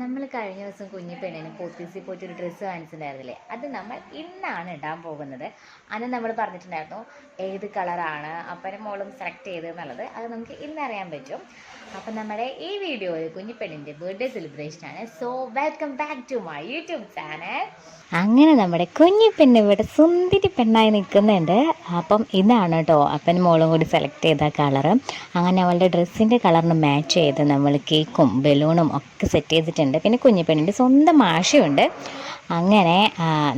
നമ്മൾ കഴിഞ്ഞ ദിവസം കുഞ്ഞി പെണ്ണിന് പോത്തീസിൽ പോയിട്ട് ഒരു ഡ്രസ്സ് വാങ്ങിച്ചിട്ടുണ്ടായിരുന്നില്ലേ അത് നമ്മൾ ഇന്നാണ് ഇടാൻ പോകുന്നത്. അന്ന് നമ്മൾ പറഞ്ഞിട്ടുണ്ടായിരുന്നു ഏത് കളറാണ് അപ്പം മോളും സെലക്ട് ചെയ്ത് എന്നുള്ളത്. അത് നമുക്ക് ഇന്ന് അറിയാൻ പറ്റും. അപ്പം നമ്മുടെ ഈ വീഡിയോയിൽ കുഞ്ഞിപ്പെണ്ണിന്റെ birthday സെലിബ്രേഷനാണ് so welcome back to my YouTube channel അങ്ങനെ നമ്മുടെ കുഞ്ഞിപ്പെണ്ണ് ഇവിടെ സുന്ദരി പെണ്ണായി നിൽക്കുന്നുണ്ട്. അപ്പം ഇതാണ് കേട്ടോ അപ്പൻ മോളും കൂടി സെലക്ട് ചെയ്ത കളർ അങ്ങനെ അവളുടെ ഡ്രസ്സിന്റെ കളറിന് മാച്ച് ചെയ്ത് നമ്മൾ കേക്കും ബലൂണും ഒക്കെ സെറ്റ് ചെയ്തിട്ടുണ്ട്. പിന്നെ കുഞ്ഞിപ്പെണ്ണിന്റെ സ്വന്തം ആശയുണ്ട് അങ്ങനെ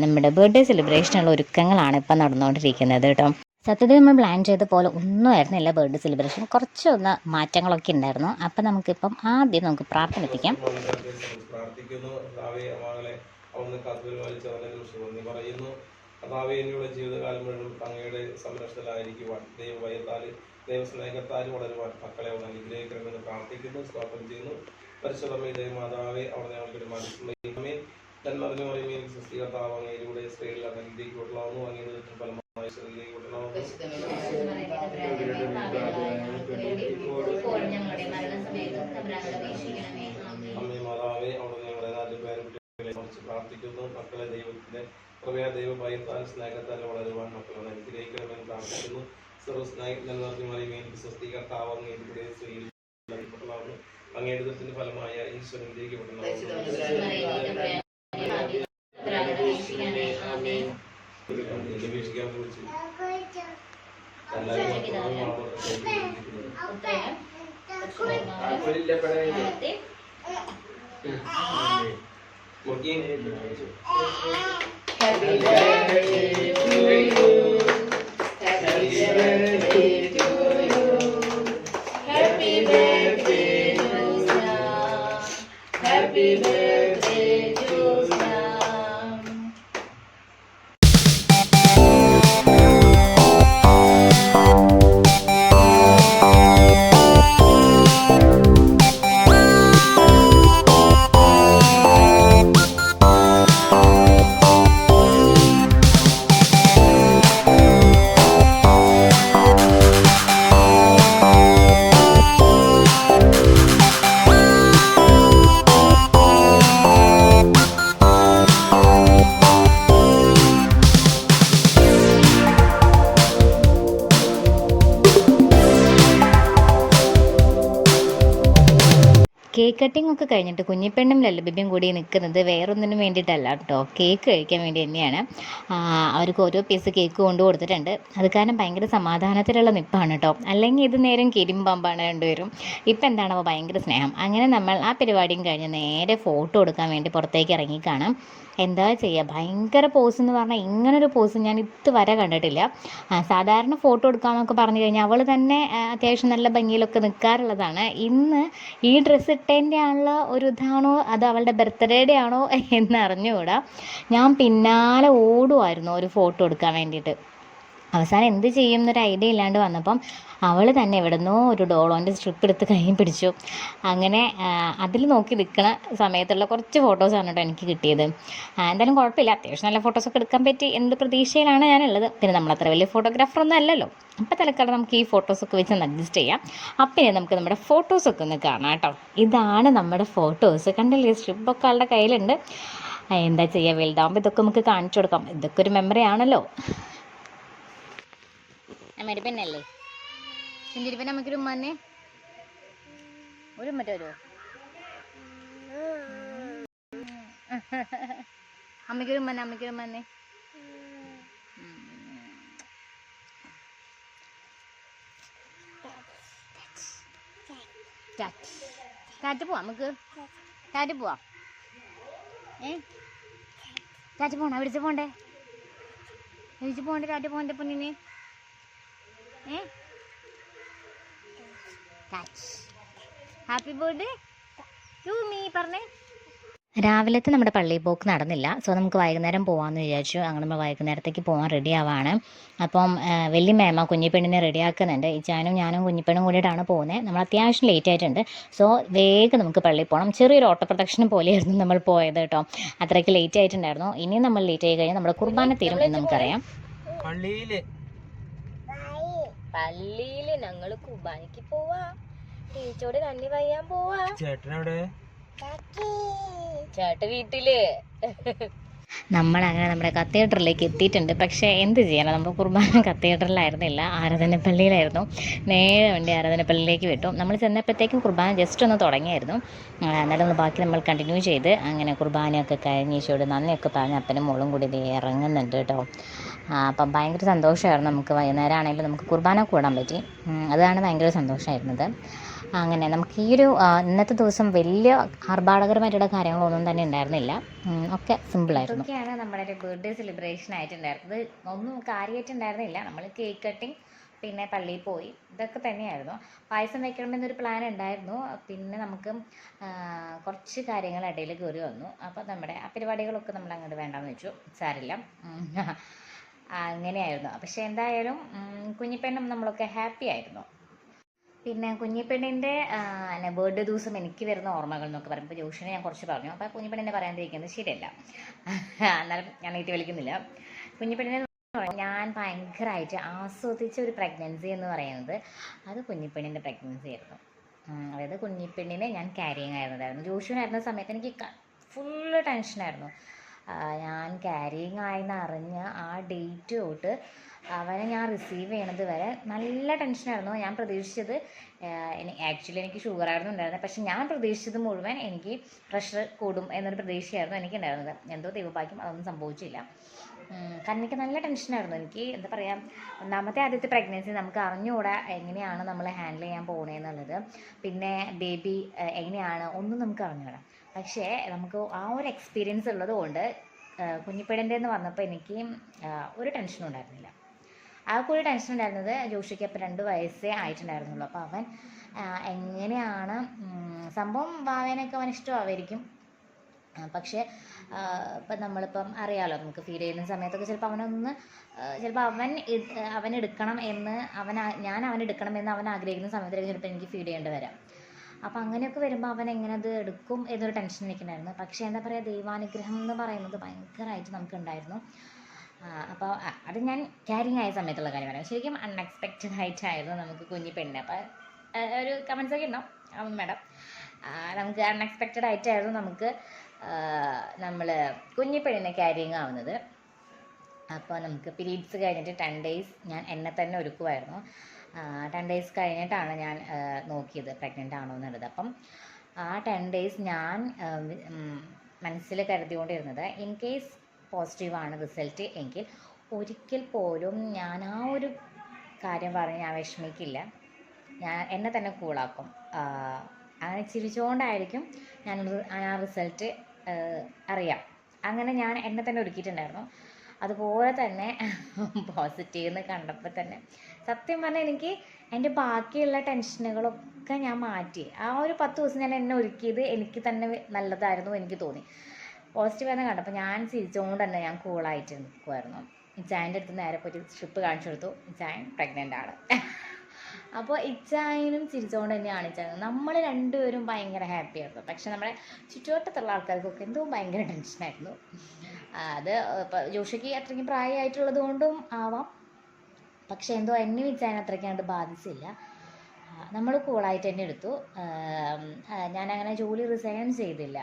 നമ്മുടെ ബർത്ത്ഡേ സെലിബ്രേഷനുള്ള ഒരുക്കങ്ങളാണ് ഇപ്പം നടന്നുകൊണ്ടിരിക്കുന്നത് കേട്ടോ സത്യത്തിൽ നമ്മൾ പ്ലാൻ ചെയ്ത പോലെ ഒന്നും ആയിരുന്നില്ല ബർത്ത്ഡേ സെലിബ്രേഷൻ കുറച്ചൊന്ന് മാറ്റങ്ങളൊക്കെ ഉണ്ടായിരുന്നു. അപ്പം നമുക്കിപ്പം ആദ്യം നമുക്ക് പ്രാർത്ഥന എത്തിക്കാം. എന്നിയുടെ ജീവിതകാലം മുഴുവൻ ദൈവസ്നേഹത്താൽ മക്കളെ അനുഗ്രഹിക്കണമെന്ന് പ്രാർത്ഥിക്കുന്നു സ്വാഗതം ചെയ്യുന്നു. അമ്മേ മാതാവേ അവിടെ ഞങ്ങളുടെ നാട്ടിൽ പേരക്കുട്ടികളെ കുറിച്ച് പ്രാർത്ഥിക്കുന്നു. മക്കളെ ദൈവത്തിന്റെ കൃപയാ ദൈവ ഭയത്താൽ സ്നേഹത്താൽ വളരുവാൻ മക്കളെ അനുഗ്രഹിക്കണമെന്ന് പ്രാർത്ഥിക്കുന്നു. സർവസ്നേഹം നിലനിർത്തി മറിയുമേ. എനിക്ക് ഫലമായ അങ്ങയുടെ സ്ത്രീയിൽ നൽകപ്പെട്ടതാവുന്നു അങ്ങയുടെ ദുഃഖത്തിന്റെ ഫലമായ ഈശ്വരനിലേക്ക് അപേക്ഷിക്കാൻ വിളിച്ചു എല്ലാവരും നോക്കി കേക്ക് കട്ടിംഗ് ഒക്കെ കഴിഞ്ഞിട്ട് കുഞ്ഞിപ്പെണ്ണും ലല്ലബിബിയും കൂടി നിൽക്കുന്നത് വേറൊന്നിനും വേണ്ടിയിട്ടല്ല കേട്ടോ. കേക്ക് കഴിക്കാൻ വേണ്ടി തന്നെയാണ്. അവർക്ക് ഓരോ പീസ് കേക്ക് കൊണ്ടു കൊടുത്തിട്ടുണ്ട്. അത് കാരണം ഭയങ്കര സമാധാനത്തിലുള്ള നിപ്പാണ് കേട്ടോ. അല്ലെങ്കിൽ ഇത് നേരം കിരിമ്പാമ്പാണ് രണ്ടുപേരും. ഇപ്പം എന്താണോ ഭയങ്കര സ്നേഹം. അങ്ങനെ നമ്മൾ ആ പരിപാടിയും കഴിഞ്ഞ് നേരെ ഫോട്ടോ എടുക്കാൻ വേണ്ടി പുറത്തേക്ക് ഇറങ്ങി കാണാം. എന്താ ചെയ്യുക ഭയങ്കര പോസ് എന്ന് പറഞ്ഞാൽ ഇങ്ങനൊരു പോസ് ഞാൻ ഇതുവരെ കണ്ടിട്ടില്ല. സാധാരണ ഫോട്ടോ എടുക്കാമെന്നൊക്കെ പറഞ്ഞു കഴിഞ്ഞാൽ അവൾ തന്നെ അത്യാവശ്യം നല്ല ഭംഗിയിലൊക്കെ നിൽക്കാറുള്ളതാണ് ഇന്ന് ഈ ഡ്രസ്സ് ഇട്ടതിന്റെ ആണല്ലോ ഒരു ഇതാണോ അത് അവളുടെ ബർത്ത്ഡേയുടെ ആണോ എന്നറിഞ്ഞുകൂടാ. ഞാൻ പിന്നാലെ ഓടുമായിരുന്നു ഒരു ഫോട്ടോ എടുക്കാൻ വേണ്ടിയിട്ട്. അവസാനം എന്ത് ചെയ്യും എന്നൊരു ഐഡിയ ഇല്ലാണ്ട് വന്നപ്പം അവൾ തന്നെ എവിടുന്നോ ഒരു ഡോളോന്റെ സ്ട്രിപ്പ് എടുത്ത് കൈയും പിടിച്ചു. അങ്ങനെ അതിൽ നോക്കി നിൽക്കുന്ന സമയത്തുള്ള കുറച്ച് ഫോട്ടോസാണ് കേട്ടോ എനിക്ക് കിട്ടിയത്. എന്തായാലും കുഴപ്പമില്ല. അത്യാവശ്യം നല്ല ഫോട്ടോസൊക്കെ എടുക്കാൻ പറ്റി എന്ത് പ്രതീക്ഷയിലാണ് ഞാനുള്ളത്. പിന്നെ നമ്മളത്ര വലിയ ഫോട്ടോഗ്രാഫർ ഒന്നും അല്ലല്ലോ. അപ്പോൾ തലക്കാലം നമുക്ക് ഈ ഫോട്ടോസൊക്കെ വെച്ച് അഡ്ജസ്റ്റ് ചെയ്യാം. അപ്പം നമുക്ക് നമ്മുടെ ഫോട്ടോസൊക്കെ ഒന്ന് കാണാം കേട്ടോ. ഇതാണ് നമ്മുടെ ഫോട്ടോസ് കണ്ടില്ലേ? സ്ട്രിപ്പൊക്കെ ആളുടെ കയ്യിലുണ്ട്. എന്താ ചെയ്യുക വലുതാകുമ്പോൾ ഇതൊക്കെ നമുക്ക് കാണിച്ചു കൊടുക്കാം. ഇതൊക്കെ ഒരു മെമ്മറി ആണല്ലോ. അമ്മയുടെ പെണ്ണല്ലേ ചിന്തിരി പെണ്ണ് ഉമ്മ തന്നെ ഒരു ഉമ്മ വരുമോ അമ്മയ്ക്കൊരു ഉമ്മന്നെ അമ്മയ്ക്കൊരു ഉമ്മന്നെ കാറ്റ് പോവാം നമുക്ക് കാറ്റ് പോവാം? ഏ? കാറ്റ് പോണോ? വിളിച്ച് പോണ്ടേ? വിളിച്ച് പോണ്ടേ കാറ്റ് പോണ്ടേ പൊന്നിന്? ഹാപ്പി ബർത്ത്ഡേ ടു മീ പറഞ്ഞേ. രാവിലത്തെ നമ്മുടെ പള്ളി പോക്ക് നടന്നില്ല. സോ നമുക്ക് വൈകുന്നേരം പോകാമെന്ന് വിചാരിച്ചു. അങ്ങനെ നമ്മൾ വൈകുന്നേരത്തേക്ക് പോകാൻ റെഡി ആവാണ്. അപ്പം ആ, വലിയ മേമ കുഞ്ഞിപ്പെണ്ണിനെ ഈ ഇച്ചാനും ഞാനും കുഞ്ഞിപ്പെണ്ണും കൂടിയിട്ടാണ് പോകുന്നത്. നമ്മൾ അത്യാവശ്യം ലേറ്റ് ആയിട്ടുണ്ട്. സോ വേഗം നമുക്ക് പള്ളി പോകണം ചെറിയൊരു ഓട്ടോ പ്രൊട്ടക്ഷൻ പോലെയായിരുന്നു നമ്മൾ പോയത് കേട്ടോ. അത്രയ്ക്ക് ലേറ്റ് ആയിട്ടുണ്ടായിരുന്നു. ഇനി നമ്മൾ ലേറ്റ് ആയി കഴിഞ്ഞാൽ നമ്മുടെ കുർബാന തീരും എന്ന് നമുക്കറിയാം. പള്ളിയിൽ ഞങ്ങൾ ഞങ്ങൾ കുർബാനയ്ക്ക് പോവാ. ടീച്ചോട് നന്ദി പറയാൻ പോവാ. ചേട്ടൻ ചേട്ടൻ വീട്ടിൽ. നമ്മളങ്ങനെ നമ്മുടെ കത്തീഡ്രലിലേക്ക് എത്തിയിട്ടുണ്ട്. പക്ഷേ എന്ത് ചെയ്യണം നമ്മൾ കുർബാന കത്തീഡ്രലിലായിരുന്നില്ല. ആരാധനപ്പള്ളിയിലായിരുന്നു. നേരെ വണ്ടി ആരാധനപ്പള്ളിയിലേക്ക് വിട്ടു. നമ്മൾ ചെന്നപ്പോഴത്തേക്കും കുർബാന ജസ്റ്റ് ഒന്ന് തുടങ്ങിയായിരുന്നു. എന്നാലും ബാക്കി നമ്മൾ കണ്ടിന്യൂ ചെയ്ത് അങ്ങനെ കുർബാനയൊക്കെ കഴിഞ്ഞ് ഈശോയോട് നന്ദിയൊക്കെ പറഞ്ഞ് അപ്പനും മോളും കൂടി ഇറങ്ങുന്നുണ്ട് കേട്ടോ. അപ്പം ഭയങ്കര സന്തോഷമായിരുന്നു നമുക്ക് വൈകുന്നേരം ആണെങ്കിലും നമുക്ക് കുർബാന കൂടാൻ പറ്റി. അതാണ് ഭയങ്കര സന്തോഷമായിരുന്നത്. അങ്ങനെ നമുക്ക് ഈ ഒരു ഇന്നത്തെ ദിവസം വലിയ ആർഭാടകരമായിട്ടുള്ള കാര്യങ്ങളൊന്നും തന്നെ ഉണ്ടായിരുന്നില്ല. ഒക്കെ സിമ്പിളായിരുന്നു ഇതൊക്കെയാണ് നമ്മുടെ ഒരു ബർത്ത്ഡേ സെലിബ്രേഷൻ ആയിട്ടുണ്ടായിരുന്നത്. ഒന്നും കാര്യമായിട്ടുണ്ടായിരുന്നില്ല. നമ്മൾ കേക്ക് കട്ടിങ് പിന്നെ പള്ളിയിൽ പോയി. ഇതൊക്കെ തന്നെയായിരുന്നു. പായസം വെക്കണമെന്നൊരു പ്ലാൻ ഉണ്ടായിരുന്നു. പിന്നെ നമുക്ക് കുറച്ച് കാര്യങ്ങൾ ഇടയിൽ കയറി വന്നു. അപ്പോൾ നമ്മുടെ ആ പരിപാടികളൊക്കെ നമ്മൾ അങ്ങോട്ട് വേണ്ടാന്ന് വെച്ചു. സാരില്ല. അങ്ങനെയായിരുന്നു. പക്ഷെ എന്തായാലും കുഞ്ഞിപ്പെണ്ണും നമ്മളൊക്കെ ഹാപ്പി ആയിരുന്നു. പിന്നെ കുഞ്ഞിപ്പെണ്ണിന്റെ ബർത്ത്ഡേ ദിവസം എനിക്ക് വരുന്ന ഓർമ്മകൾ എന്നൊക്കെ പറയുമ്പോൾ ജോഷിനെ ഞാൻ കുറച്ച് പറഞ്ഞു. അപ്പോൾ കുഞ്ഞിപ്പെണ്ണിനെ പറയാണ്ടിരിക്കുന്നത് ശരിയല്ല. എന്നാലും ഞാൻ നീട്ടി വലിക്കുന്നില്ല കുഞ്ഞിപ്പെണ്ണിനെ ഞാൻ ഭയങ്കരമായിട്ട് ആസ്വദിച്ച ഒരു പ്രഗ്നൻസി എന്ന് പറയുന്നത് അത് കുഞ്ഞിപ്പെണ്ണിന്റെ പ്രഗ്നൻസി ആയിരുന്നു. അതായത് കുഞ്ഞിപ്പെണ്ണിനെ ഞാൻ ക്യാരിങ് ആയിരുന്നതായിരുന്നു. ജോഷുവിനായിരുന്ന സമയത്ത് എനിക്ക് ഫുള്ള് ടെൻഷനായിരുന്നു ഞാൻ ക്യാരിങ് ആയെന്ന് അറിഞ്ഞ ആ ഡേറ്റ് തൊട്ട് അവനെ ഞാൻ റിസീവ് ചെയ്യണത് വരെ നല്ല ടെൻഷനായിരുന്നു ഞാൻ പ്രതീക്ഷിച്ചത് ആക്ച്വലി എനിക്ക് ഷുഗർ ആയിരുന്നു ഉണ്ടായിരുന്നത് പക്ഷെ ഞാൻ പ്രതീക്ഷിച്ചത് മുഴുവൻ എനിക്ക് പ്രഷർ കൂടും എന്നൊരു പ്രതീക്ഷയായിരുന്നു എനിക്ക് ഉണ്ടായിരുന്നത് എന്തോ ദൈവഭാഗ്യം അതൊന്നും സംഭവിച്ചില്ല. കാരണം എനിക്ക് നല്ല ടെൻഷനായിരുന്നു എനിക്ക്. എന്താ പറയുക ഒന്നാമത്തെ ആദ്യത്തെ പ്രഗ്നൻസി നമുക്ക് അറിഞ്ഞുകൂടാ എങ്ങനെയാണ് നമ്മൾ ഹാൻഡിൽ ചെയ്യാൻ പോകണേന്നുള്ളത് പിന്നെ ബേബി എങ്ങനെയാണ് ഒന്നും നമുക്ക് അറിഞ്ഞുകൂടാ പക്ഷേ നമുക്ക് ആ ഒരു എക്സ്പീരിയൻസ് ഉള്ളത് കൊണ്ട് കുഞ്ഞിപ്പേടന്റെ എന്ന് പറഞ്ഞപ്പോൾ എനിക്ക് ഒരു ടെൻഷനും ഉണ്ടായിരുന്നില്ല. ഒരു ടെൻഷൻ ഉണ്ടായിരുന്നത് ജോഷിക്ക് അപ്പോൾ രണ്ട് വയസ്സേ ആയിട്ടുണ്ടായിരുന്നുള്ളൂ. അപ്പോൾ അവൻ എങ്ങനെയാണ് സംഭവം വാവേനൊക്കെ അവൻ ഇഷ്ടമായിരിക്കും ആ, പക്ഷേ ഇപ്പം നമ്മളിപ്പം അറിയാലോ നമുക്ക് ഫീഡ് ചെയ്യുന്ന സമയത്തൊക്കെ ചിലപ്പോൾ അവനൊന്ന് ചിലപ്പോൾ അവൻ അവൻ എടുക്കണം എന്ന് അവൻ ഞാൻ അവൻ എടുക്കണം എന്ന് അവൻ ആഗ്രഹിക്കുന്ന സമയത്തായിരിക്കും ചിലപ്പോൾ എനിക്ക് ഫീഡ് ചെയ്യേണ്ടി വരാം. അപ്പോൾ അങ്ങനെയൊക്കെ വരുമ്പോൾ അവൻ എങ്ങനെ അത് എടുക്കും എന്നൊരു ടെൻഷൻ എനിക്കുണ്ടായിരുന്നു പക്ഷേ എന്താ പറയുക ദൈവാനുഗ്രഹം എന്ന് പറയുന്നത് ഭയങ്കരമായിട്ട് നമുക്കുണ്ടായിരുന്നു. അപ്പോൾ അത് ഞാൻ ക്യാരിങ് ആയ സമയത്തുള്ള കാര്യമാണ് ശരിക്കും അൺഎക്സ്പെക്റ്റഡ് ആയിട്ടായിരുന്നു നമുക്ക് കുഞ്ഞി പെണ്ണ്. അപ്പോൾ ഒരു കമൻസ് ഒക്കെ ഉണ്ടാവും. മാഡം നമുക്ക് അൺഎക്സ്പെക്റ്റഡ് ആയിട്ടായിരുന്നു നമുക്ക് നമ്മൾ കുഞ്ഞിപ്പെണ്ണിനെ ക്യാരിങ് ആവുന്നത്. അപ്പോൾ നമുക്ക് പീരീഡ്സ് കഴിഞ്ഞിട്ട് ടെൻ ഡേയ്സ് ഞാൻ എന്നെ തന്നെ ഒരുക്കുമായിരുന്നു ടെൻ ഡേയ്സ് കഴിഞ്ഞിട്ടാണ് ഞാൻ നോക്കിയത് പ്രഗ്നന്റ് ആണോ എന്നുള്ളത്. അപ്പം ആ ടെൻ ഡേയ്സ് ഞാൻ മനസ്സിൽ കരുതിക്കൊണ്ടിരുന്നത് ഇൻ കേസ് പോസിറ്റീവാണ് റിസൾട്ട് എങ്കിൽ ഒരിക്കൽ പോലും ഞാൻ ആ ഒരു കാര്യം പറഞ്ഞ് ഞാൻ വിഷമിക്കില്ല. ഞാൻ എന്നെ തന്നെ കൂളാക്കും അങ്ങനെ ചിരിച്ചുകൊണ്ടായിരിക്കും ഞാൻ ആ റിസൾട്ട് അറിയാം. അങ്ങനെ ഞാൻ എന്നെ തന്നെ ഒരുക്കിയിട്ടുണ്ടായിരുന്നു. അതുപോലെ തന്നെ പോസിറ്റീവ് എന്ന് കണ്ടപ്പോൾ തന്നെ സത്യം പറഞ്ഞാൽ എനിക്ക് എന്റെ ബാക്കിയുള്ള ടെൻഷനുകളൊക്കെ ഞാൻ മാറ്റി. ആ ഒരു പത്ത് ദിവസം ഞാൻ എന്നെ ഒരുക്കിയത് എനിക്ക് തന്നെ നല്ലതായിരുന്നു എനിക്ക് തോന്നി. പോസിറ്റീവ് എന്ന് കണ്ടപ്പോൾ ഞാൻ ചിരിച്ചുകൊണ്ട് തന്നെ ഞാൻ കൂളായിട്ട് നിൽക്കുമായിരുന്നു ഇച്ചായന്റെ അടുത്ത് നേരെ പോയി സ്ട്രിപ്പ് കാണിച്ചു കൊടുത്തു. ഇച്ചായൻ പ്രഗ്നന്റ് ആണ്. അപ്പോൾ ഇച്ചായനും ചിരിച്ചുകൊണ്ട് തന്നെയാണ് ഇച്ചായൻ. നമ്മൾ രണ്ടുപേരും ഭയങ്കര ഹാപ്പി ആയിരുന്നു. പക്ഷെ നമ്മുടെ ചുറ്റുവട്ടത്തുള്ള ആൾക്കാർക്കൊക്കെ എന്തോ ഭയങ്കര ടെൻഷനായിരുന്നു അത് ഇപ്പോൾ ജോഷിക്ക് അത്രയ്ക്കും പ്രായമായിട്ടുള്ളത് കൊണ്ടും ആവാം. പക്ഷെ എന്തോ എന്നെ ഇച്ചായൻ അത്രയ്ക്കാണ്ട് ബാധിച്ചില്ല. നമ്മൾ കൂളായിട്ട് തന്നെ എടുത്തു. ഞാനങ്ങനെ ജോലി റിസൈൻ ചെയ്തില്ല.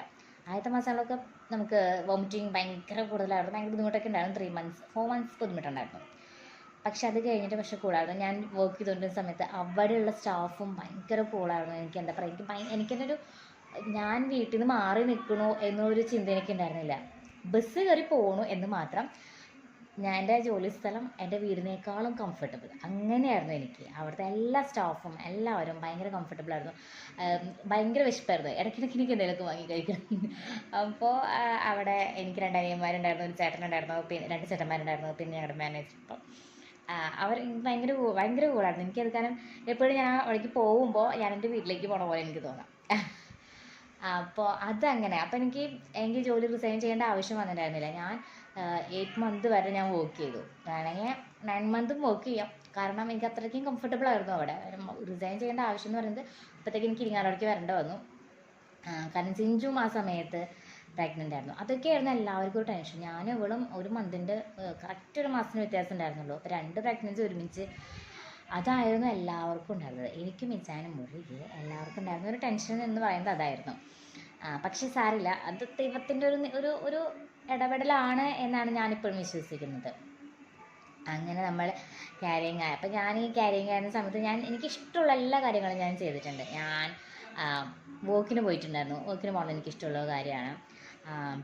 ആദ്യത്തെ മാസങ്ങളൊക്കെ നമുക്ക് വോമിറ്റിങ് ഭയങ്കര കൂടുതലായിരുന്നു. ഭയങ്കര ബുദ്ധിമുട്ടൊക്കെ ഉണ്ടായിരുന്നു. ത്രീ മന്ത്സ് ഫോർ മന്ത്സ് ബുദ്ധിമുട്ടുണ്ടായിരുന്നു. പക്ഷെ അത് കഴിഞ്ഞിട്ട് പക്ഷെ കൂളായിരുന്നു ഞാൻ വർക്ക് ചെയ്തുകൊണ്ടിരുന്ന സമയത്ത് അവിടെയുള്ള സ്റ്റാഫും ഭയങ്കര കൂളായിരുന്നു. എനിക്ക് എന്താ പറയുക എനിക്ക് ഭയ എനിക്കെന്നെ ഒരു ഞാൻ വീട്ടിൽ നിന്ന് മാറി നിൽക്കണോ എന്നൊരു ചിന്ത എനിക്ക് ഉണ്ടായിരുന്നില്ല. ബസ് കയറി പോകണു എന്ന് മാത്രം ഞാൻ എന്റെ ജോലി സ്ഥലം എന്റെ വീടിനേക്കാളും കംഫർട്ടബിൾ അങ്ങനെയായിരുന്നു എനിക്ക്. അവിടുത്തെ എല്ലാ സ്റ്റാഫും എല്ലാവരും ഭയങ്കര കംഫർട്ടബിൾ ആയിരുന്നു. ഭയങ്കര വിശപ്പായിരുന്നു. ഇടയ്ക്കിടയ്ക്ക് എനിക്ക് എന്തെങ്കിലുമൊക്കെ വാങ്ങി കഴിക്കണം. അപ്പോൾ അവിടെ എനിക്ക് രണ്ട് അനിയന്മാരുണ്ടായിരുന്നു ഒരു ചേട്ടനുണ്ടായിരുന്നു പിന്നെ രണ്ട് ചേട്ടന്മാരുണ്ടായിരുന്നു പിന്നെ ഞങ്ങളുടെ മാനേജർ ഇപ്പം. അവർ എനിക്ക് ഭയങ്കര ഭയങ്കര കൂളായിരുന്നു. എനിക്കത് കാരണം എപ്പോഴും ഞാൻ അവിടേക്ക് പോകുമ്പോൾ ഞാൻ എന്റെ വീട്ടിലേക്ക് പോണ പോലെ എനിക്ക് തോന്നാം. അപ്പോൾ അതങ്ങനെ. അപ്പോൾ എനിക്ക് എനിക്ക് ജോലി റിസൈൻ ചെയ്യേണ്ട ആവശ്യം വന്നിട്ടുണ്ടായിരുന്നില്ല. ഞാൻ എയ്റ്റ് മന്ത് വരെ ഞാൻ വർക്ക് ചെയ്തു. വേണമെങ്കിൽ നയൻ മന്തും വർക്ക് ചെയ്യാം. കാരണം എനിക്ക് അത്രയ്ക്കും കംഫർട്ടബിൾ ആയിരുന്നു അവിടെ. റിസൈൻ ചെയ്യേണ്ട ആവശ്യം എന്ന് പറയുന്നത് അപ്പോഴത്തേക്ക് എനിക്ക് ഇരിങ്ങാലവിടേക്ക് വരേണ്ട വന്നു. കാരണം സിഞ്ചും ആ സമയത്ത് പ്രഗ്നന്റ് ആയിരുന്നു. അതൊക്കെയായിരുന്നു എല്ലാവർക്കും ഒരു ടെൻഷൻ ഞാൻ ഇവളും ഒരു മന്തിന്റെ കറക്റ്റ് ഒരു മാസത്തിന് വ്യത്യാസം ഉണ്ടായിരുന്നുള്ളൂ. അപ്പോൾ രണ്ട് പ്രഗ്നൻസി ഒരുമിച്ച് അതായിരുന്നു എല്ലാവർക്കും ഉണ്ടായിരുന്നത്. എനിക്കും ഇച്ചാനും മുറിയിൽ എല്ലാവർക്കും ഉണ്ടായിരുന്ന ഒരു ടെൻഷൻ എന്ന് പറയുന്നത് അതായിരുന്നു. ആ, പക്ഷെ സാരില്ല അത് ദൈവത്തിന്റെ ഒരു ഒരു ഒരു ഇടപെടലാണ് എന്നാണ് ഞാനിപ്പോഴും വിശ്വസിക്കുന്നത്. അങ്ങനെ നമ്മൾ ക്യാരിങ് ആയ അപ്പോൾ ഞാൻ ഈ ക്യാരിങ് ആയിരുന്ന സമയത്ത് ഞാൻ എനിക്ക് ഇഷ്ടമുള്ള എല്ലാ കാര്യങ്ങളും ഞാൻ ചെയ്തിട്ടുണ്ട്. ഞാൻ വോക്കിന് പോയിട്ടുണ്ടായിരുന്നു. വോക്കിന് പോകുന്നത് എനിക്കിഷ്ടമുള്ള കാര്യമാണ്.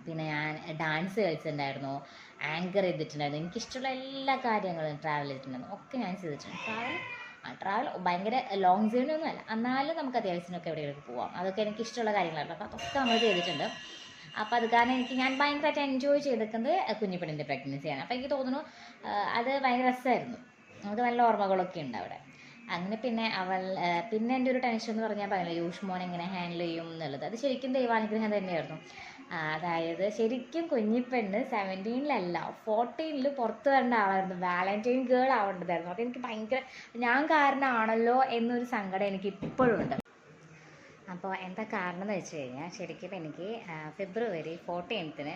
പിന്നെ ഞാൻ ഡാൻസ് കളിച്ചിട്ടുണ്ടായിരുന്നു. ആങ്കർ ചെയ്തിട്ടുണ്ടായിരുന്നു. എനിക്കിഷ്ടമുള്ള എല്ലാ കാര്യങ്ങളും ട്രാവൽ ചെയ്തിട്ടുണ്ടായിരുന്നു. ഒക്കെ ഞാൻ ചെയ്തിട്ടുണ്ട്. ട്രാവൽ ട്രാവൽ ഭയങ്കര ലോങ് ജേർണി ഒന്നും അല്ല എന്നാലും നമുക്ക് അത്യാവശ്യത്തിനൊക്കെ എവിടെയെങ്കിലും പോവാം. അതൊക്കെ എനിക്ക് ഇഷ്ടമുള്ള കാര്യങ്ങളാണ്. അപ്പോൾ അതൊക്കെ നമ്മൾ ചെയ്തിട്ടുണ്ട്. അപ്പോൾ അത് കാരണം എനിക്ക് ഞാൻ ഭയങ്കരമായിട്ട് എൻജോയ് ചെയ്തിരിക്കുന്നത് കുഞ്ഞിപ്പണിന്റെ പ്രഗ്നൻസിയാണ് അപ്പോൾ എനിക്ക് തോന്നുന്നു അത് ഭയങ്കര രസമായിരുന്നു. നമുക്ക് നല്ല ഓർമ്മകളൊക്കെ ഉണ്ട് അവിടെ. അങ്ങനെ പിന്നെ അവൾ പിന്നെ എന്റെ ഒരു ടെൻഷൻ എന്ന് പറഞ്ഞാൽ പറയുന്നത് യൂഷ് മോൻ എങ്ങനെ ഹാൻഡിൽ ചെയ്യും? എന്നുള്ളത്. അത് ശരിക്കും ദൈവാനുഗ്രഹം തന്നെയായിരുന്നു. അതായത് ശരിക്കും കുഞ്ഞിപ്പെണ്ണ് സെവന്റീനിലല്ല ഫോർട്ടീനിൽ പുറത്ത് വരേണ്ട ആളായിരുന്നു. വാലന്റൈൻ ഗേൾ ആവേണ്ടതായിരുന്നു. അതെനിക്ക് ഭയങ്കര ഞാൻ കാരണമാണല്ലോ എന്നൊരു സങ്കടം എനിക്ക് ഇപ്പോഴും ഉണ്ട്. അപ്പോൾ എന്താ കാരണം എന്ന് വെച്ച് കഴിഞ്ഞാൽ ശരിക്കും എനിക്ക് ഫെബ്രുവരി ഫോർട്ടീൻത്തിന്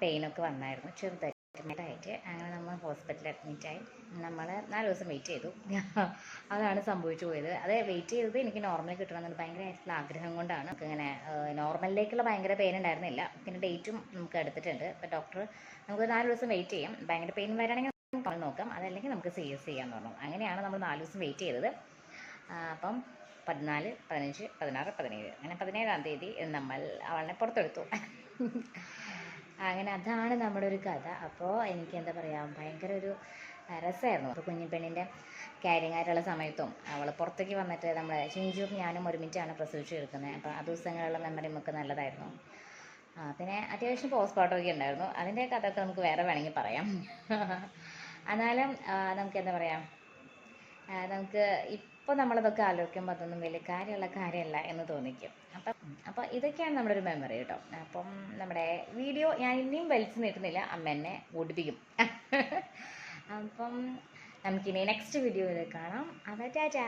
പെയിനൊക്കെ വന്നായിരുന്നു. ചെറുതായിട്ട്. അങ്ങനെ നമ്മൾ ഹോസ്പിറ്റലിൽ അഡ്മിറ്റായി നമ്മൾ നാല് ദിവസം വെയിറ്റ് ചെയ്തു. അതാണ് സംഭവിച്ചു പോയത്. അത് വെയിറ്റ് ചെയ്തത് എനിക്ക് നോർമൽ കിട്ടണമെന്ന് ഭയങ്കരമായിട്ടുള്ള ആഗ്രഹം കൊണ്ടാണ്. നമുക്ക് ഇങ്ങനെ നോർമലിലേക്കുള്ള ഭയങ്കര പെയിൻ ഉണ്ടായിരുന്നില്ല. പിന്നെ ഡേറ്റും നമുക്ക് എടുത്തിട്ടുണ്ട്. അപ്പോൾ ഡോക്ടർ നമുക്ക് നാല് ദിവസം വെയിറ്റ് ചെയ്യാം. ഭയങ്കര പെയിൻ വരാണെങ്കിൽ നമുക്ക് നോക്കാം. അതല്ലെങ്കിൽ നമുക്ക് സി എസ് ചെയ്യാമെന്ന് പറഞ്ഞു. അങ്ങനെയാണ് നമ്മൾ നാല് ദിവസം വെയിറ്റ് ചെയ്തത്. അപ്പം പതിനാല് പതിനഞ്ച് പതിനാറ് പതിനേഴ്. അങ്ങനെ പതിനേഴാം തീയതി നമ്മൾ അവളെ പുറത്തെടുത്തു. അങ്ങനെ അതാണ് നമ്മുടെ ഒരു കഥ. അപ്പോൾ എനിക്ക് എന്താ പറയുക ഭയങ്കര ഒരു രസമായിരുന്നു അപ്പോൾ കുഞ്ഞിപ്പെണ്ണിന്റെ ക്യാരിങ് ആയിട്ടുള്ള സമയത്തും അവൾ പുറത്തേക്ക് വന്നിട്ട് നമ്മൾ ചിഞ്ചും ഞാനും ഒരുമിച്ചാണ് പ്രസവിച്ചു എടുക്കുന്നത് അപ്പോൾ ആ ദിവസങ്ങളിലുള്ള മെമ്മറി നമുക്ക് നല്ലതായിരുന്നു. പിന്നെ അത്യാവശ്യം പോസ്റ്റ്മോർട്ടമൊക്കെ ഉണ്ടായിരുന്നു. അതിന്റെ കഥയൊക്കെ നമുക്ക് വേറെ വേണമെങ്കിൽ പറയാം. എന്നാലും നമുക്ക് എന്താ പറയുക നമുക്ക് ഇപ്പോൾ നമ്മളതൊക്കെ ആലോചിക്കുമ്പോൾ അതൊന്നും വലിയ കാര്യമുള്ള കാര്യമല്ല എന്ന് തോന്നിക്കും. അപ്പം അപ്പോൾ ഇതൊക്കെയാണ് നമ്മുടെ ഒരു മെമ്മറി കേട്ടോ അപ്പം നമ്മുടെ വീഡിയോ ഞാൻ ഇനിയും വലിച്ചു നീട്ടുന്നില്ല. അമ്മ എന്നെ ഓടിപ്പിക്കും. അപ്പം നമുക്കിനി നെക്സ്റ്റ് വീഡിയോയിൽ കാണാം. അപ്പോൾ ടാറ്റാ